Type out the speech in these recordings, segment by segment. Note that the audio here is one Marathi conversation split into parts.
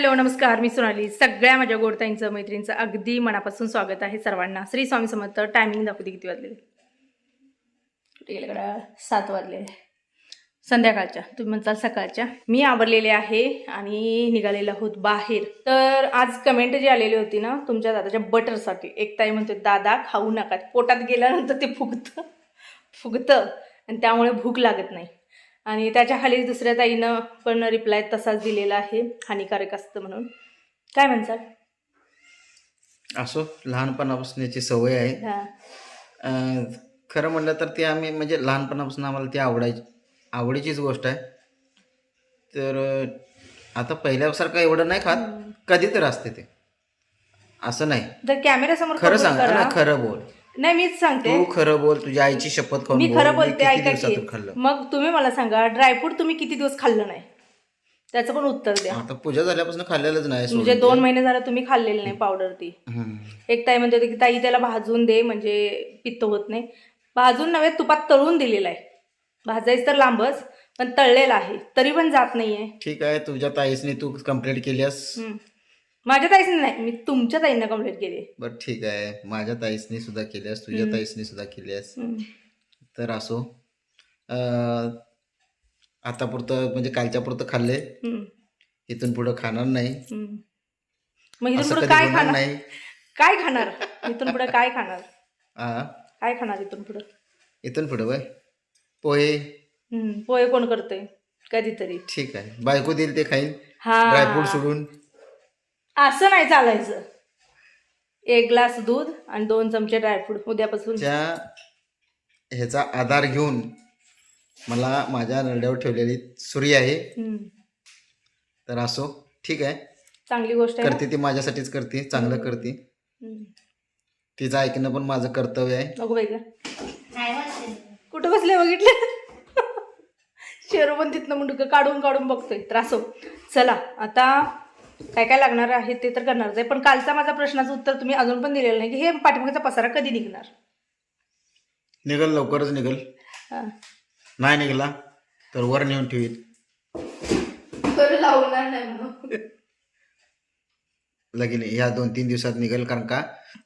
हॅलो नमस्कार. मी सोनाली. सगळ्या माझ्या गोडताईंचं मैत्रिणींचं अगदी मनापासून स्वागत आहे सर्वांना. श्री स्वामी समर्थ टायमिंग दाखवते किती वाजले. कुठे गेले कडा सात वाजले. संध्याकाळच्या. तुम्ही म्हणताल सकाळच्या. मी आवरलेले आहे आणि निघालेला आहोत बाहेर. तर आज कमेंट जी आलेली होती ना तुमच्या दादाच्या बटरसाठी. एक ताई म्हणते दादा खाऊ नका. पोटात गेल्यानंतर ते फुगतं. फुगतं. आणि त्यामुळे भूक लागत नाही. आणि त्याच्याखाली दुसऱ्या ताईनं पण रिप्लाय तसाच दिलेला आहे. हानिकारक असतं म्हणून. काय म्हणसाल? असो लहानपणापासून याची सवय आहे. हा. अं, खरं म्हणलं तर ते आम्ही म्हणजे लहानपणापासून आम्हाला ती आवडायची आवडीचीच गोष्ट आहे. तर अं, आता पहिल्यासारखं एवढं नाही खात. कधी तर असते ते. असं नाही. तर कॅमेऱ्यासमोर खरं सांग. ना खरं बोल. नाही मीच सांगते. तू खरं बोल तुझ्या आईची शपथ खाऊन मी बोल. खरं बोलते किती ऐका दिवसातून की खाल्लं? मग तुम्ही मला सांगा ड्रायफ्रूट तुम्ही किती दिवस खाल्लं नाही? त्याचं पण उत्तर द्या. आता पूजा झाल्यापासून खाल्लेलंच नाही सोडून म्हणजे. दोन महिने झालं तुम्ही खाल्लेलं नाही पावडर ती. हम्म. एक ताई म्हणते होती की ताई त्याला भाजून दे म्हणजे पित्त होत नाही. भाजून नव्हे तुपात तळून दिलेला आहे. भाजायचं तर लांबच पण तळलेला आहे. तरी पण जात नाहीये. ठीक आहे तुझ्या ताईसनी तू कंप्लेंट केलीस हम्म. माझ्या ताईसने नाही मी तुमच्या ताईंना कंप्लीट केली बरं ठीक आहे. माझ्या ताईसनी सुद्धा केल्यास तुझ्या ताईसनी सुद्धा केल्यास हम्म. तर असो. अं, आता पुरतं म्हणजे कालच्या पुरतं खाल्ले. हम्म. इथून पुढं खाणार नाही. हम्म. मग इथून असं पुढे कधी काय होणार खाणार? नाही. काय खाणार? इथून पुढे काय खाणार? हा काय खाणार इथून पुढे? इथून पुढं बाय पोहे? पोहे कोण करते कधीतरी. ठीक आहे. बायको देईल ते खाईन हा. ड्रायफ्रूट सोडून. असं नाही चालायचं. एक ग्लास दूध आणि दोन चमचे ड्रायफ्रूट उद्यापासून त्या ह्याचा आधार घेऊन मला माझ्या नरड्यावर ठेवलेली सुरी आहे. हम्म. तर असो ठीक आहे. चांगली गोष्ट आहे ना? करते ती माझ्यासाठीच करते चांगलं करते. हम्म. तिचं ऐकणं पण माझं कर्तव्य आहे. नको बाई गं. कुठं बसले बघितले? शेरू पण तिथनं मुंडकं काढून काढून बघतोय. त्रासो चला आता काय काय लागणार आहे ते तर करणारच आहे. पण कालचा माझा प्रश्नाचं उत्तर तुम्ही अजून पण दिलेलं नाही की हे पाठीमागचा पसारा कधी निघणार? निघल लवकरच निघल. हा. नाही निघाला तर वर नेऊन ठेवीत. बरं लावणार नाही म्हणून. लगीन ह्या दोन तीन दिवसात निघेल कारण का?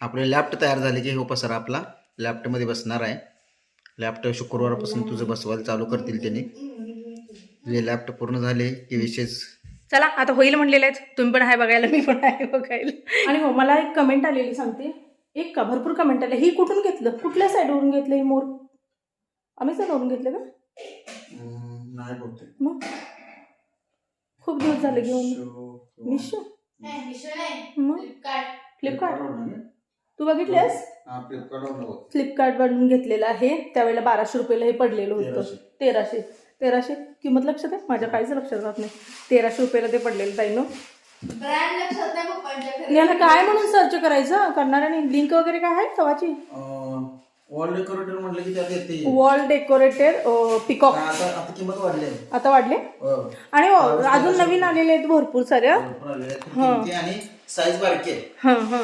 आपले लॅफ्ट तयार झाले की हो पसारा आपला लॅफ्टमध्ये बसणार आहे. लॅफ्ट शुक्रवारपासून तुझं बसवायला चालू करतील त्यांनी. तुझे लॅफ्ट पूर्ण झाले की विशेष चला आता होईल म्हणलेले आहेत. तुम्ही पण आहे बघायला मी पण आहे बघायला. आणि हो मला एक कमेंट आलेली सांगते. एक का भरपूर कमेंट आले. ही कुठून घेतलं? कुठल्या साईडवरून घेतलं ही मोर? आम्ही साईडवरून घेतलं का? नाही. मग? खूप दिवस झाले घेऊन. मिशो? मग? फ्लिपकार्ट. तू बघितलेस हा. फ्लिपकार्ट वरून घेतलेलं आहे. त्यावेळेला बाराशे रुपयाला हे पडलेलं होतं. तेराशे. तेराशे किंमत लक्षात आहे? माझ्या काहीच लक्षात राहत नाही. तेराशे रुपयाला ते पडलेलं ताईनं. याला काय म्हणून सर्च करायचं? करणाऱ्याने लिंक वगैरे काय आहे तवाची? वॉल डेकोरेटर म्हटलं की त्यात येते. वॉल डेकोरेटेड पिकॉक आता आता किंमत वाढली. आहे. आता वाढले? हो. आणि अजून नवीन आलेले आहेत भरपूर साऱ्या. भरपूर आले आहेत. किमती आणि साईज बारकी आहे. हां हां.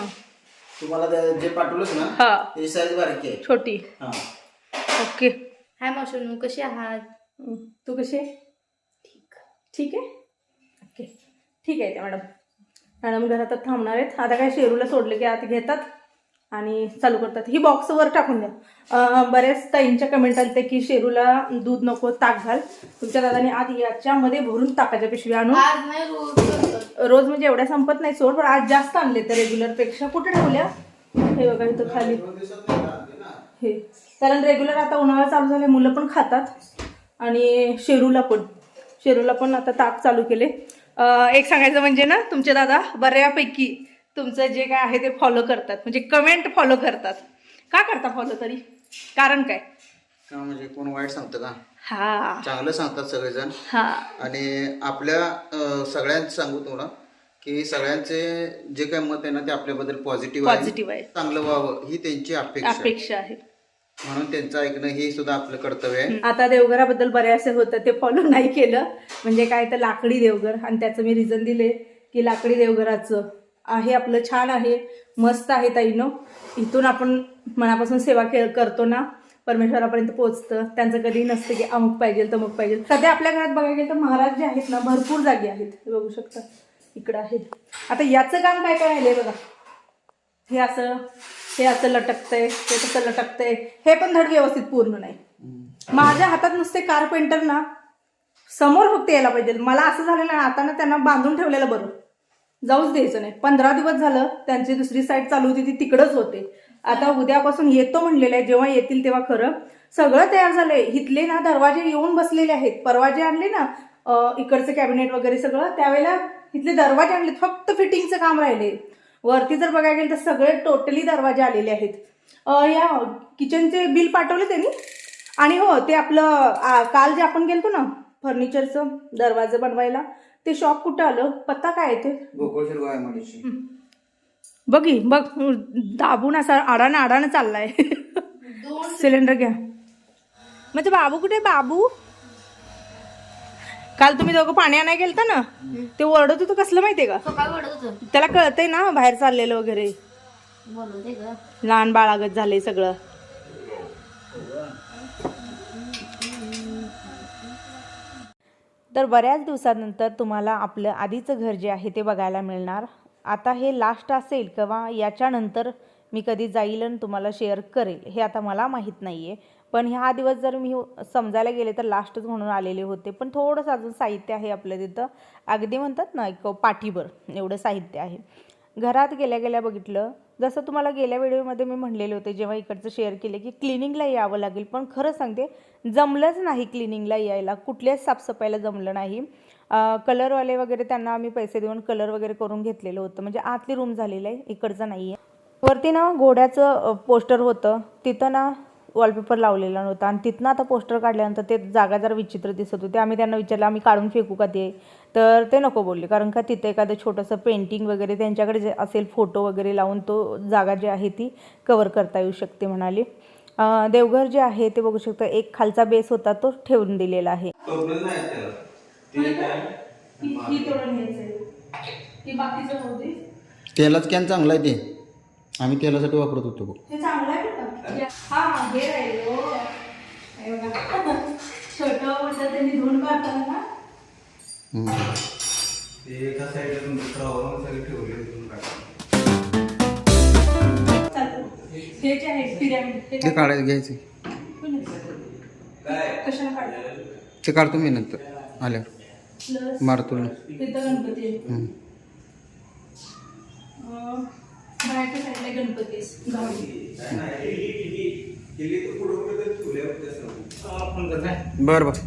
तुम्हाला जे पाठवलंच ना हा. साईज बारकी आहे. छोटी. हा. ओके. हाय मावशनू कशी आहात. तू कशी आहे? ठीक. ठीक आहे? ओके. ठीक आहे त्या मॅडम. मॅडम घरात थांबणार आहेत. आता काय शेरूला सोडले की आत घेतात आणि चालू करतात. ही बॉक्स वर टाकून द्या. बऱ्याच ताईंच्या कमेंट आल्या की शेरूला दूध नको ताक घाल. तुमच्या दादाने आत याच्यामध्ये भरून ताकाच्या पिशवी आणून आज नाही रोज म्हणजे एवढ्या संपत नाही सोड पण आज जास्त आणले तर रेग्युलरपेक्षा. कुठे ठेवल्या? हे बघा इथं खाली. हे. कारण रेग्युलर आता उन्हाळा चालू झाले मुलं पण खातात. आणि शेरूला पण. शेरूला पण आता ताक चालू केले. एक सांगायचं म्हणजे ना तुमचे दादा बऱ्यापैकी तुमचं जे काय आहे ते फॉलो करतात. म्हणजे कमेंट फॉलो करतात. का करता फॉलो तरी? कारण काय? का म्हणजे कोण वाईट सांगतं का? हा. चांगलं सांगतात सगळेजण. हा. आणि आपल्या सगळ्यांचं सांगू तुम्हाला की सगळ्यांचे जे काही मत आहे ना ते आपल्याबद्दल पॉझिटिव्ह आहे. पॉझिटिव्ह आहे. चांगलं व्हावं ही त्यांची अपेक्षा. अपेक्षा आहे. म्हणून त्यांचं ऐकणं हे सुद्धा आपलं कर्तव्य आहे. आता देवघराबद्दल बऱ्याचसे होतं ते फॉलो नाही केलं. म्हणजे काय तर लाकडी देवघर आणि त्याचं मी रिझन दिले की लाकडी देवघराचं आहे आपलं छान आहे मस्त आहे ताईनं इथून आपण मनापासून सेवा करतो ना परमेश्वरापर्यंत पोहोचतं. त्यांचं कधी नसतं की अमुक पाहिजे तमुक पाहिजे. सध्या आपल्या घरात बघायला गेलं तर महाराज जे आहेत ना भरपूर जागी आहेत. बघू शकता इकडं आहे. आता याचं काम काय काय राहिलंय बघा. हे असं हे असं लटकतंय ते तसं लटकतंय. हे पण धड व्यवस्थित पूर्ण नाही. माझ्या हातात नुसते कारपेंटर ना समोर फक्त यायला पाहिजे. मला असं झालेलं ना आता ना त्यांना बांधून ठेवलेलं बरं. जाऊच द्यायचं नाही. पंधरा दिवस झालं त्यांची दुसरी साईड चालू होती ती तिकडंच होते. आता उद्यापासून येतो म्हणलेलं आहे जेव्हा येतील तेव्हा खरं. सगळं तयार झालंय. इथले ना दरवाजे येऊन बसलेले आहेत. परवाजे आणले ना इकडचं कॅबिनेट वगैरे सगळं त्यावेळेला इथले दरवाजे आणले फक्त फिटिंगचं काम राहिले वरती जर बघायला गेलं तर सगळे टोटली दरवाजे आलेले आहेत. अं, या किचनचे बिल पाठवले त्यांनी. आणि हो ते आपलं काल जे आपण गेलतो ना फर्निचरचं दरवाजे बनवायला ते शॉप कुठं आलं? पत्ता काय आहे ते? बघी बघ दाबून असा आडानं आडानं चाललाय. दोन सिलेंडर घ्या. म्हणजे बाबू कुठे बाबू? काल तुम्ही दोघं पाणी आणाय गेलता ना? ते ओरडत होतं कसलं माहितीये का? सकाळी वाटत होतं. त्याला कळतंय ना बाहेर चाललेलं वगैरे. ग. लहान बाळागत झालंय सगळं. तर बऱ्याच दिवसानंतर तुम्हाला आपलं आधीचं घर जे आहे ते बघायला मिळणार. आता हे लास्ट असेल किंवा याच्यानंतर मी कधी जाईल आणि तुम्हाला शेअर करेल हे आता मला माहीत नाही आहे पण ह्या दिवस जर मी समजायला गेले तर लास्टच म्हणून आलेले होते. पण थोडंसं अजून साहित्य आहे आपल्या तिथं. अगदी म्हणतात ना एक पाठीभर एवढं साहित्य आहे. घरात गेल्या गेल्या बघितलं जसं तुम्हाला गेल्या व्हिडिओमध्ये मी म्हणलेले होते जेव्हा इकडचं शेअर केले की क्लिनिंगला यावं लागेल. पण खरं सांगते जमलंच नाही क्लिनिंगला यायला. कुठल्याच साफसफाईला जमलं नाही. कलरवाले वगैरे त्यांना आम्ही पैसे देऊन कलर वगैरे करून घेतलेलं होतं. म्हणजे आतली रूम झालेलं आहे इकडचं नाही आहे वरती ना घोड्याचं पोस्टर होतं. तिथं ना वॉलपेपर लावलेला नव्हता. आणि तिथनं आता पोस्टर काढल्यानंतर ते जागा जरा विचित्र दिसत होते. आम्ही त्यांना विचारलं आम्ही काढून फेकू का ते? तर ते नको बोलले. कारण का तिथे एखादं छोटंसं पेंटिंग वगैरे त्यांच्याकडे जे असेल फोटो वगैरे लावून तो जागा जी आहे ती कवर करता येऊ शकते म्हणाले. देवघर जे आहे ते बघू शकता एक खालचा बेस होता तो ठेवून दिलेला आहे. तेलाच कॅन चांगला आहे ते. आम्ही तेलासाठी वापरत होतो. हे? हा हा राहील बघा. छोटं मोठं त्यांनी धुवून काढताना ना हम्म. एका साईडला दुसरा सगळे ठेवले चालतं. जे आहे पिरॅमिड ते काढायचं घ्यायचं कशाला काढलं ते काढतो मी नंतर आल्यावर प्लस मारतो ना तिथं गणपती आहे. हम्म. अं, बाहेरच्या साईडला गणपती आहे. गावी. बरं बरं.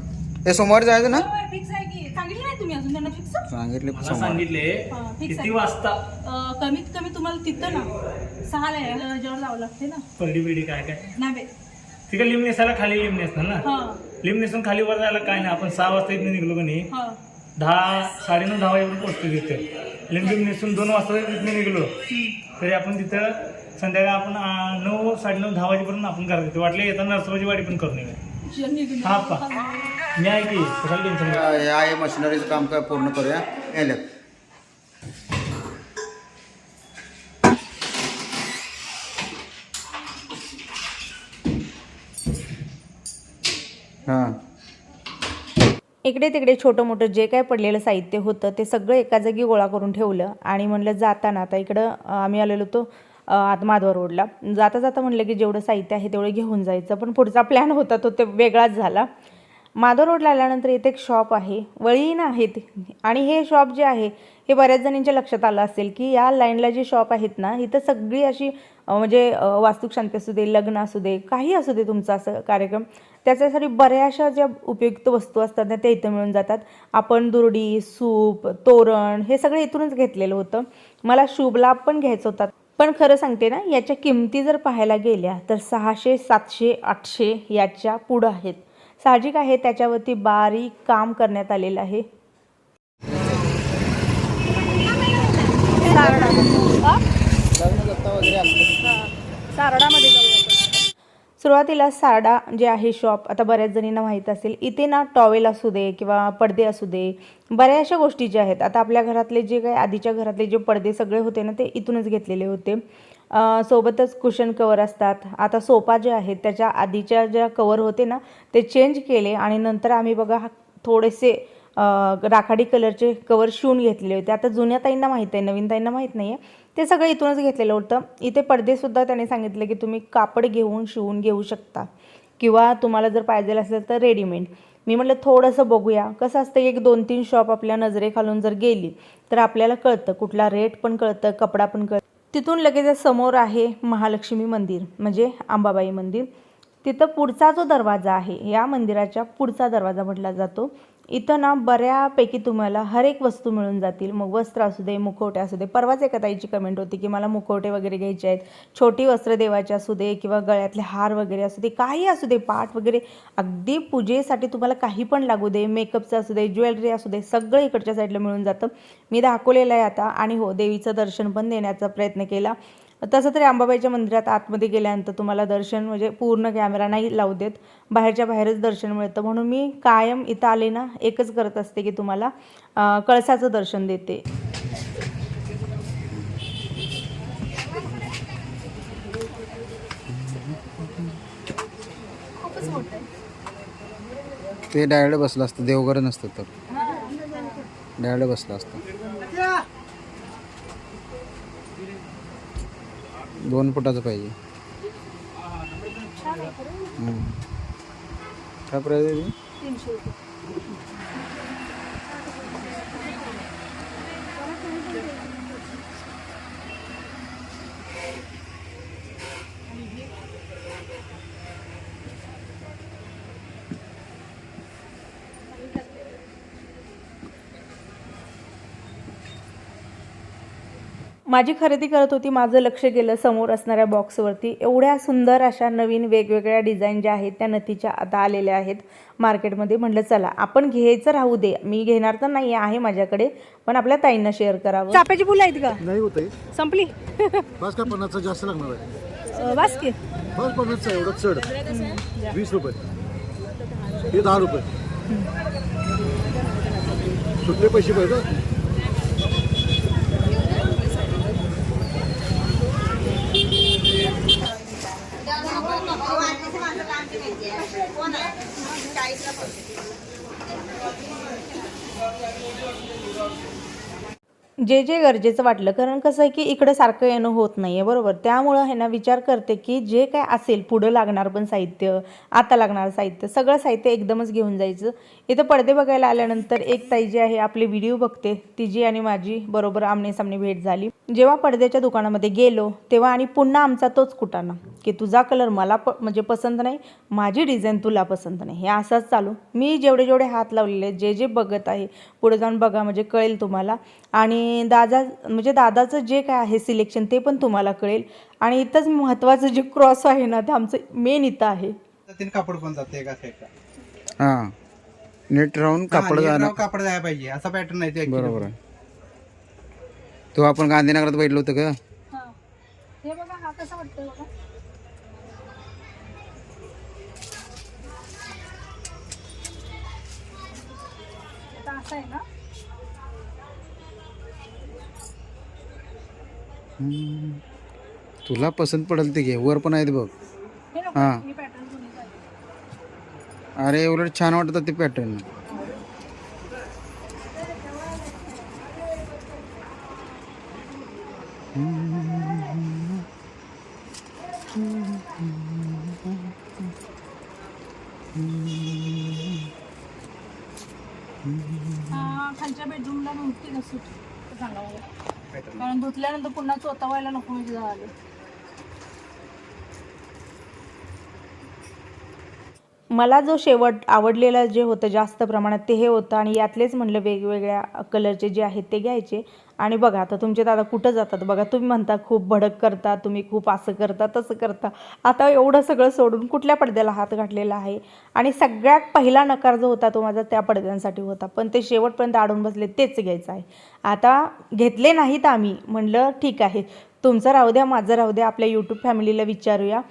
हे सोमवारी जायचं ना? fix आहे की? सांगितलं नाही तुम्ही अजून त्यांना फिक्स सांगितले मला सोमवारी. सांगितले हा, किती आहे. वाजता? कमीत कमी तुम्हाला तिथं ना सहाला यायला जेवण जावं लागते ना. पडली बिडी काय काय? नाही बे. तिकडे लिंब नेसायला खाली लिंब नेसणार ना? हा. लिंब नेसून खाली वर जायला काय नाही आपण सहा वाजता इथून निघलो का नाही? हा. दहा साडेनऊ दहा वाजेपर्यंत पोहोचतो तिथे. लिंब नेसून दोन वाजता इथून निघलो. तरी आपण तिथं संध्याकाळी आपण नऊ साडेनऊ दहा वाजेपर्यंत आपण घरात येतो वाटले येताना नरसोबाची वाडी पण करून येऊया हा पा. मी आहे की कशाला टेन्शन आहे मशिनरीचं काम काय पूर्ण करूया? यायला इकडे तिकडे छोटं मोठं जे काय पडलेलं साहित्य होतं ते सगळं एका जागी गोळा करून ठेवलं आणि म्हणलं जाताना आता इकडं आम्ही आलेलो होतो अं, आत माधवा रोडला. जाता जाता म्हणलं की जेवढं साहित्य आहे तेवढं घेऊन जायचं पण पुढचा प्लॅन होता तो ते वेगळाच झाला. माधव रोडला आल्यानंतर इथे एक शॉप आहे वळीन आहेत. आणि हे शॉप जे आहे हे बऱ्याच जणींच्या लक्षात आलं असेल की या लाईनला जे शॉप आहेत ना इथं सगळी अशी म्हणजे वास्तुकशांती असू दे लग्न असू दे काही असू दे तुमचा असं कार्यक्रम त्याच्यासाठी बऱ्याचशा ज्या उपयुक्त वस्तू असतात ना त्या इथं मिळून जातात. आपण दुरडी सूप तोरण हे सगळं इथूनच घेतलेलं होतं. मला शुभ लाभ पण घ्यायचा होता. पण खरं सांगते ना याच्या किमती जर पाहायला गेल्या तर सहाशे सातशे आठशे याच्या पुढं आहेत. साहजिक आहे त्याच्यावरती बारीक काम करण्यात आलेलं आहे. सारडामध्ये जाऊया सुरुवातीला सारडा जे आहे शॉप आता बऱ्याच जणींना माहीत असेल इथे ना टॉवेल असू दे किंवा पडदे असू दे बऱ्याचशा गोष्टी ज्या आहेत. आता आपल्या घरातले जे काही आधीच्या घरातले जे पडदे सगळे होते ना ते इथूनच घेतलेले होते. सोबतच कुशन कवर असतात. आता सोफा जे आहेत त्याच्या आधीच्या ज्या कवर होते ना ते चेंज केले आणि नंतर आम्ही बघा थोडेसे राखाडी कलरचे कवर शिवून घेतलेले होते. आता जुन्या ताईंना माहीत आहे नवीन ताईंना माहीत नाही आहे ते सगळं इथूनच घेतलेलं होतं. इथे पडदेसुद्धा त्याने सांगितलं की तुम्ही कापड घेऊन शिवून घेऊ शकता. किंवा तुम्हाला जर पाहिजे असेल तर रेडीमेड. मी म्हटलं थोडंसं बघूया. कसं असतं एक दोन तीन शॉप आपल्या नजरेखालून जर गेली तर आपल्याला कळतं कुठला रेट पण कळतं कपडा पण कळतं. तिथून लगेच समोर आहे महालक्ष्मी मंदिर म्हणजे अंबाबाई मंदिर. तिथं पुढचा जो दरवाजा आहे या मंदिराच्या पुढचा दरवाजा म्हटला जातो. इथं ना बऱ्यापैकी तुम्हाला हर एक वस्तू मिळून जातील. मग वस्त्र असू दे मुखवटे असू दे. परवाच एका ताईची कमेंट होती की मला मुखवटे वगैरे घ्यायचे आहेत. छोटी वस्त्र देवाची असू दे किंवा गळ्यातले हार वगैरे असू दे काही असू दे पाठ वगैरे. अगदी पूजेसाठी तुम्हाला काही पण लागू दे. मेकअपचं असू दे ज्वेलरी असू दे सगळं इकडच्या साईडला मिळून जातं. मी दाखवलेलं आहे आता. आणि हो देवीचं दर्शन पण देण्याचा प्रयत्न केला. तसं तरी अंबाबाईच्या मंदिरात आतमध्ये गेल्यानंतर तुम्हाला दर्शन म्हणजे पूर्ण कॅमेरा नाही लावू देत. बाहेरच्या बाहेरच दर्शन मिळतं. म्हणून मी कायम इथं आले ना एकच करत असते की तुम्हाला कळसाचं दर्शन देते. ते डायरेक्ट बसलं असतं. देवघर नसतं तर. डायरेक्ट बसलं असतं. दोन फुटाचं पाहिजे. काय प्राईज आहे ती? माझी खरेदी करत होती माझं लक्ष गेलं समोर असणाऱ्या बॉक्सवरती एवढ्या सुंदर अशा नवीन वेगवेगळ्या डिझाईन ज्या आहेत त्या नथीच्या आता आलेल्या आहेत मार्केटमध्ये म्हटलं चला आपण घ्यायचं राहू दे. मी घेणार तर नाही आहे माझ्याकडे पण आपल्या ताईंना शेअर करावं. चाप्याची फुलं आहेत का? नाही होत संपली. बस का पन्नासचा जास्त लागणार आहे. वास की. बस पन्नासचा एवढं चढ. वीस रुपये. हे दहा रुपये. सुटले पैसे पाहिजे. जे जे गरजेचं वाटलं कारण कसं आहे की इकडं सारखं येणं होत नाही आहे बरोबर? त्यामुळं हे ना विचार करते की जे काय असेल पुढं लागणार पण साहित्य आता लागणार साहित्य सगळं साहित्य एकदमच घेऊन जायचं. इथं पडदे बघायला आल्यानंतर एक ताई जी आहे आपले व्हिडिओ बघते तिची आणि माझी बरोबर आमने सामने भेट झाली. जेव्हा पडद्याच्या दुकानामध्ये गेलो तेव्हा आणि पुन्हा आमचा तोच कुटाणा की तुझा कलर मला प म्हणजे पसंत नाही माझी डिझाईन तुला पसंत नाही. हे असंच चालू. मी जेवढे जेवढे हात लावलेले जे जे बघत आहे पुढे जाऊन बघा म्हणजे कळेल तुम्हाला. आणि दादा म्हणजे दादाचं जे काय आहे सिलेक्शन ते पण तुम्हाला कळेल. आणि इथंच महत्त्वाचं जे क्रॉस आहे ना ते आमचं मेन इथं आहे. तीन कापड पण जाते एका हां. नीट राहून कापड कापड जायला पाहिजे. असा पॅटर्न आहे. बरोबर आहे. तो आपण गांधीनगरात बैठलो होतं का हे. बघा हा कसा वाटतोय बघा. आता असा आहे ना. तुला पसंत पडेल ते घे. वर पण आहेत बघ. हे नको हां. हे पॅटर्न. अरे उलट छान वाटतं ते पॅटर्न हा, खालच्या बेडरूमला नव्हती का सूट ते सांगा मला. कारण धुतल्यानंतर पुन्हा चोतावायला नको म्हणजे झालं मला जो शेवट आवडलेलं जे होतं जास्त प्रमाणात ते हे होतं. आणि यातलेच म्हणलं वेगवेगळ्या कलरचे जे आहेत ते घ्यायचे. आणि बघा आता तुमचे दादा कुठं जातात? बघा तुम्ही म्हणता खूप भडक करता तुम्ही खूप असं करता तसं करता. आता एवढं सगळं सोडून कुठल्या पडद्याला हात घातलेला आहे? आणि सगळ्यात पहिला नकार जो होता तो माझा त्या पडद्यांसाठी होता. पण ते शेवटपर्यंत अडून बसले तेच घ्यायचं आहे. आता घेतले नाहीत आम्ही. म्हणलं ठीक आहे. तुमचं राहू द्या माझं राहू द्या. आपल्या यूट्यूब फॅमिलीला विचारूया.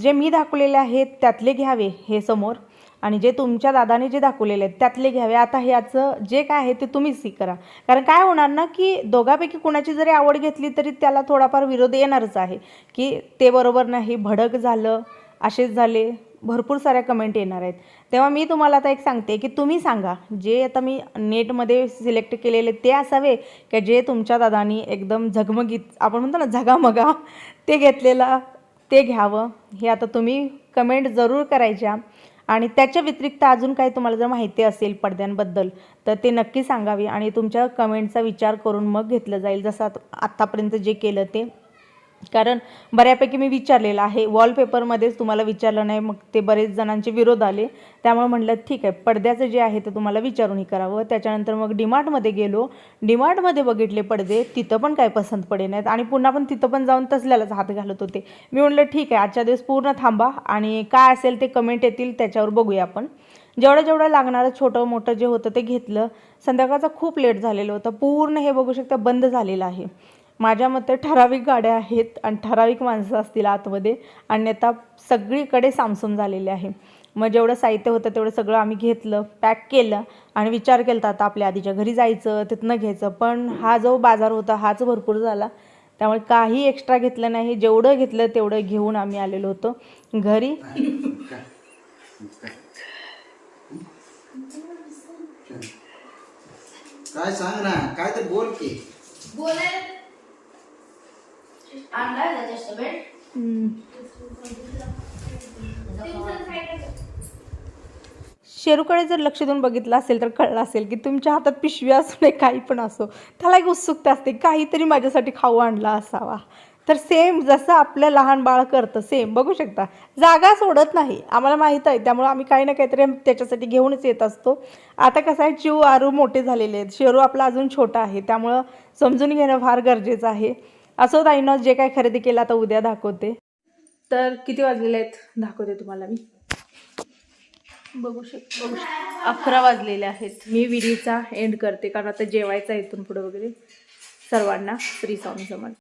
जे मी दाखवलेले आहेत त्यातले घ्यावे हे समोर. आणि जे तुमच्या दादाने जे दाखवलेले आहेत त्यातले घ्यावे. आता ह्याचं जे काय आहे ते तुम्हीच सी करा. कारण काय होणार ना की दोघापैकी कुणाची जरी आवड घेतली तरी त्याला थोडाफार विरोध येणारच आहे. की ते बरोबर नाही भडक झालं असेच झाले भरपूर साऱ्या कमेंट येणार आहेत. तेव्हा मी तुम्हाला आता एक सांगते की तुम्ही सांगा जे आता मी नेटमध्ये सिलेक्ट केलेले ते असावे की जे तुमच्या दादानी एकदम झगमगीत आपण म्हणतो ना झगामगा ते घेतलेलं ते घ्यावं. हे आता तुम्ही कमेंट जरूर करायच्या. आणि त्याच्या व्यतिरिक्त अजून काही तुम्हाला जर माहिती असेल पडद्यांबद्दल तर ते नक्की सांगावी आणि तुमच्या कमेंटचा विचार करून मग घेतलं जाईल. जसं आत- आत्तापर्यंत जे केलं ते. कारण बऱ्यापैकी मी विचारलेलं आहे. वॉलपेपरमध्येच तुम्हाला विचारलं नाही मग ते बरेच जणांचे विरोध आले. त्यामुळे म्हटलं ठीक आहे पडद्याचं जे आहे ते तुम्हाला विचारूनही करावं. त्याच्यानंतर मग डीमार्टमध्ये गेलो. डिमार्टमध्ये बघितले पडदे तिथं पण काय पसंत पडे नाहीत. आणि पुन्हा पण तिथं पण जाऊन तसल्यालाच हात घालत होते. मी म्हटलं ठीक आहे आजच्या दिवस पूर्ण थांबा आणि काय असेल ते कमेंट येतील त्याच्यावर बघूया आपण. जेवढं जेवढं लागणारं छोटं मोठं जे होतं ते घेतलं. संध्याकाळचं खूप लेट झालेलं होतं. पूर्ण हे बघू शकता बंद झालेलं आहे. माझ्या मते ठराविक गाड्या आहेत आणि ठराविक माणसं असतील आतमध्ये. अन्यथा सगळीकडे सामसूम झालेले आहे. मग जेवढं साहित्य होतं तेवढं सगळं आम्ही घेतलं पॅक केलं आणि विचार केला आता आपल्या आधीच्या घरी जायचं तिथनं घ्यायचं. पण हा जो बाजार होता हाच भरपूर झाला. त्यामुळे काही एक्स्ट्रा घेतलं नाही. जेवढं घेतलं तेवढं घेऊन आम्ही आलेलो होतो घरी. काय सांग ना काय तर बोल की. शेरूकडे जर लक्ष देऊन बघितलं असेल तर कळलं असेल की तुमच्या हातात पिशवी असू नये काही पण असो त्याला एक उत्सुकता असते काहीतरी माझ्यासाठी खाऊ आणला असावा. तर सेम जसं आपलं लहान बाळ करतं सेम बघू शकता. जागा सोडत नाही आम्हाला माहीत आहे त्यामुळे आम्ही काही ना काहीतरी त्याच्यासाठी घेऊनच येत असतो. आता कसं आहे चिव आरू मोठे झालेले आहेत शेरू आपला अजून छोटा आहे त्यामुळं समजून घेणं फार गरजेचं आहे. असं ताईनं जे काय खरेदी केलं आता उद्या दाखवते. तर किती वाजलेले आहेत? दाखवते तुम्हाला मी. बघू शक बघू शक. अकरा वाजलेले आहेत. मी विडीचा एंड करते कारण आता जेवायचा इथून पुढं वगैरे. सर्वांना श्री स्वामी समर्थ.